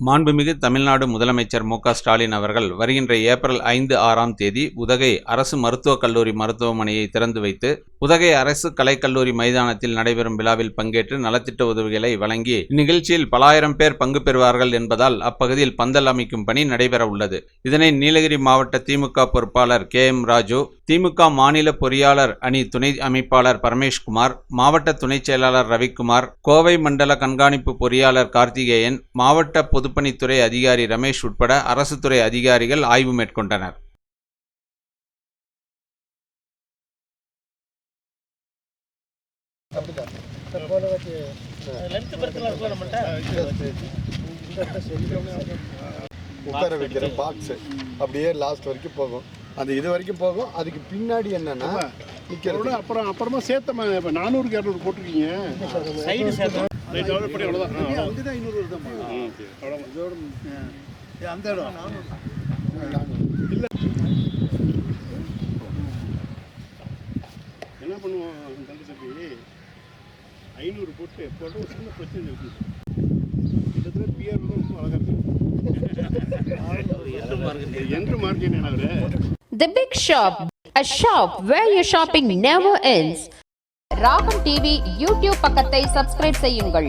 மாண்புமிகு தமிழ்நாடு முதலமைச்சர் மு ஸ்டாலின் அவர்கள் வருகின்ற ஏப்ரல் ஐந்து ஆறாம் தேதி உதகை அரசு மருத்துவக் கல்லூரி மருத்துவமனையை திறந்து வைத்து உதகை அரசு கலைக்கல்லூரி மைதானத்தில் நடைபெறும் விழாவில் பங்கேற்று நலத்திட்ட உதவிகளை வழங்கி இந்நிகழ்ச்சியில் பல ஆயிரம் பேர் பங்கு பெறுவார்கள் என்பதால் அப்பகுதியில் பந்தல் அமைக்கும் பணி நடைபெற உள்ளது. இதனை நீலகிரி மாவட்ட திமுக பொறுப்பாளர் கே எம் ராஜு திமுக மாநில பொறியாளர் அணி துணை அமைப்பாளர் பரமேஷ்குமார் மாவட்ட துணைச் செயலாளர் ரவிக்குமார் கோவை மண்டல கண்காணிப்பு பொறியாளர் கார்த்திகேயன் மாவட்ட பொதுப்பணித்துறை அதிகாரி ரமேஷ் உட்பட அரசு துறை அதிகாரிகள் ஆய்வு மேற்கொண்டனர். உட்கார வைக்கிற பாக்ஸ் அப்படியே லாஸ்ட் வரைக்கும் போகும். அந்த இது வரைக்கும் போகும். அதுக்கு பின்னாடி என்னன்னா நிக்கிறது அதோட அப்புறம் அப்புறமா சேர்த்தமா இப்போ நானூறுக்கு இரநூறு போட்டிருக்கீங்க. சைடு சேர்த்தோம். ரைட் அவ்வளோ படி அவ்வளோதான் ஐநூறு வருதாம்மா இதோட அந்த இடம். என்ன பண்ணுவோம் தம்பி தம்பி ஐநூறு போட்டு போட்டு ஒரு சின்ன பிரச்சனை இருக்குது கிட்டத்தட்ட பிஆர் ரொம்ப அழகாக இருக்குது என்று மார்க்கெட் என்ன The Big Shop, a shop where your shopping never ends. Raagam TV YouTube பக்கத்தை சப்ஸ்கிரைப் செய்யுங்கள்.